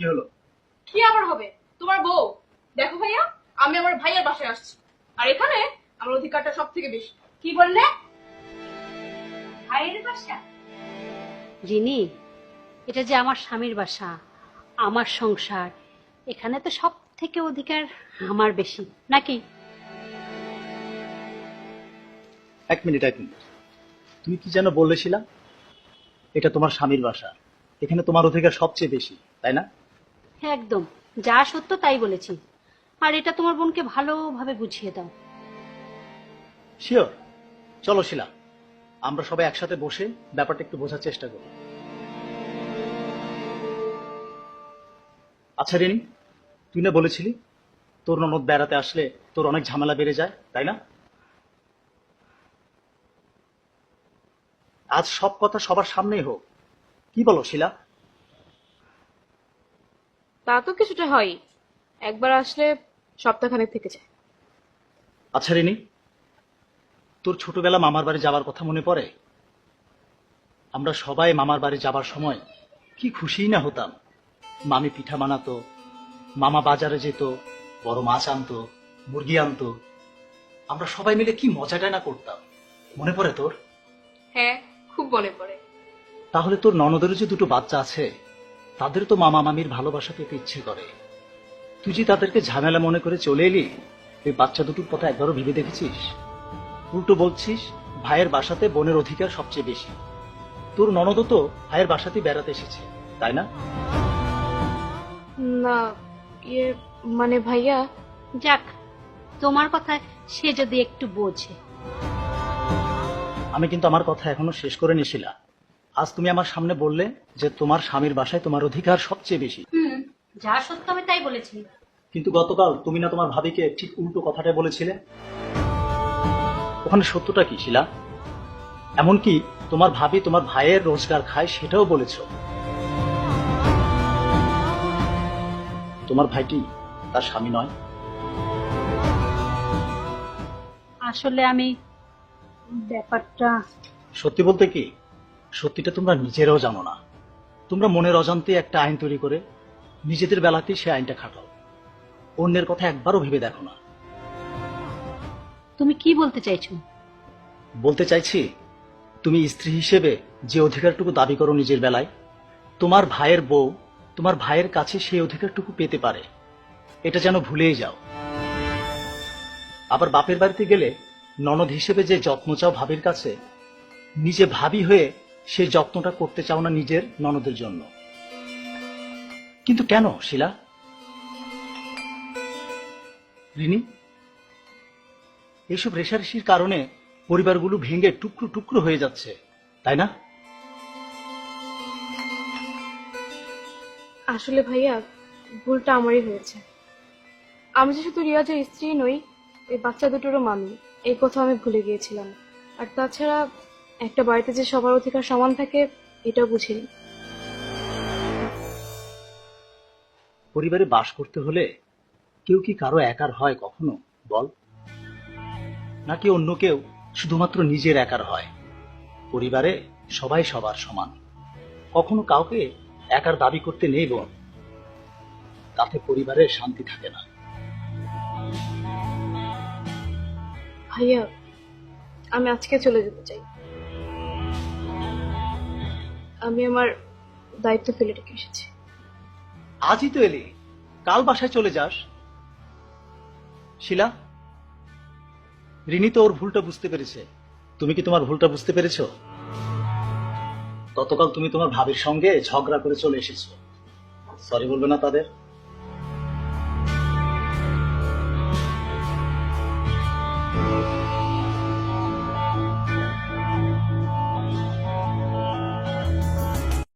কি হলো? কি আবার হবে? তোমার বউ। দেখো ভাইয়া আমি আমার ভাইয়ের বাসায় আসছি। আর এখানে আমার অধিকারটা সব থেকে বেশি। কি বললে? ভাইয়ের বাসা? রিনি এটা যে আমার স্বামীর বাসা আমার সংসার এখানে তো সব থেকে অধিকার আমার বেশি। নাকি? এক মিনিট এক মিনিট। তুমি কি যেন বলেছিলাম এটা তোমার স্বামীর বাসা। এখানে তোমার অধিকার সবচেয়ে বেশি তাই না? হ্যাঁ একদম। যা সত্য তাই বলেছি। আর এটা তোমার বোনকে ভালোভাবে বুঝিয়ে দাও। শিওর চলো, শিলা। আমরা সবাই একসাথে বসে ব্যাপারটা একটু বোঝার চেষ্টা করি। আচ্ছা রেনি, তুই না বলেছিলি? তোর ননদ বেড়াতে আসলে তোর অনেক ঝামেলা বেড়ে যায়, তাই না? আজ সব কথা সবার সামনেই হোক। কি বলো, শিলা? তা তো কিছুটা হয়। একবার আসলে সপ্তাহখানেক থেকে যায়। আচ্ছা রিনি তোর ছোটবেলা মামার বাড়ি যাবার কথা মনে পড়ে? আমরা সবাই মামার বাড়ি যাবার সময় কি খুশিই না হতাম। মামি পিঠা বানাতো মামা বাজারে যেত বড় মাছ আনতো মুরগি আনতো। আমরা সবাই মিলে কি মজাটাই না করতাম। মনে পড়ে তোর? হ্যাঁ খুব মনে পড়ে। তাহলে তোর ননদেরও যে দুটো বাচ্চা আছে তাদের তো মামা মামির ভালোবাসা পেতে ইচ্ছে করে। তুই যে তাদেরকে ঝামেলা মনে করে চলে এলি এই বাচ্চা দুটোর কথা একবারও ভেবে দেখেছিস? উল্টো বলছিস ভাইয়ের বাসাতে বোনের অধিকার সবচেয়ে বেশি। তোর ননদও তো ভাইয়ের বাসাতেই বেড়াতে এসেছে তাই না? না ইয়ে মানে ভাইয়া যাক তোমার কথা সে যদি একটু বোঝে। আমি কিন্তু আমার কথা এখনও শেষ করে নিছিলাম আজ তুমি আমার সামনে বললে যে তোমার স্বামীর বাসায় তোমার অধিকার সবচেয়ে বেশি। হুম যা সত্য আমি তাই বলেছি। কিন্তু গতকাল তুমি না তোমার ভাবিকে ঠিক উল্টো কথাটা বলেছিলে। ওখানে সত্যটা কি শিলা? এমনকি তোমার ভাবি তোমার ভাইয়ের রোজগার খায় সেটাও বলেছ। তোমার ভাইটি তার স্বামী নয়। আসলে আমি ব্যাপারটা সত্যি বলতে কি? সত্যিটা তোমরা নিজেরাও জানো না। তোমরা মনের অজান্তে একটা আইন তৈরি করে নিজেদের বেলাতেই সে আইনটা খাটাও। অন্যের কথা একবারও ভেবে দেখো না। তুমি কি বলতে চাইছো? বলতে চাইছি তুমি স্ত্রী হিসেবে যে অধিকারটুকু দাবি করো নিজের বেলায় তোমার ভাইয়ের বউ তোমার ভাইয়ের কাছে সেই অধিকারটুকু পেতে পারে। এটা যেন ভুলেই যাও। আবার বাপের বাড়িতে গেলে ননদ হিসেবে যে যত্ন চাও ভাবির কাছে নিজে ভাবি হয়ে সেই যত্নটা করতে চাও না নিজের ননদের জন্য। কিন্তু কেন, শিলা? রিনি এইসব রেশারেশির কারণে পরিবারগুলো ভেঙে টুকরো টুকরো হয়ে যাচ্ছে, তাই না? আসলে ভাইয়া, ভুলটা আমারই হয়েছে। আমি যে শুধু রিয়াজের স্ত্রী নই, এই বাচ্চা দুটোরও মামি, এই কথা আমি ভুলে গিয়েছিলাম। আর তাছাড়া একটা বাড়িতে যে সবার অধিকার সমান থাকে এটাও বুঝিনি। পরিবারে বাস করতে হলে কেউ কি কারও একার হয় কখনো? বল। নাকি অন্য কেউ শুধুমাত্র নিজের একার হয়? পরিবারে সবাই সবার সমান। কখনো কাউকে একার দাবি করতে নেই বোন। তাতে পরিবারে শান্তি থাকে না। ভাইয়া আমি আজকে চলে যেতে চাই। আমি আমার দায়িত্ব ফেলে রেখে এসেছি। আজই তো এলি। কাল বাসায় চলে যাস। শিলা, রিনি তো ওর ভুলটা বুঝতে পেরেছে। তুমি কি তোমার ভুলটা বুঝতে পেরেছ? গতকাল তুমি তোমার ভাবির সঙ্গে ঝগড়া করে চলে এসেছ। সরি বলবে না তাদের।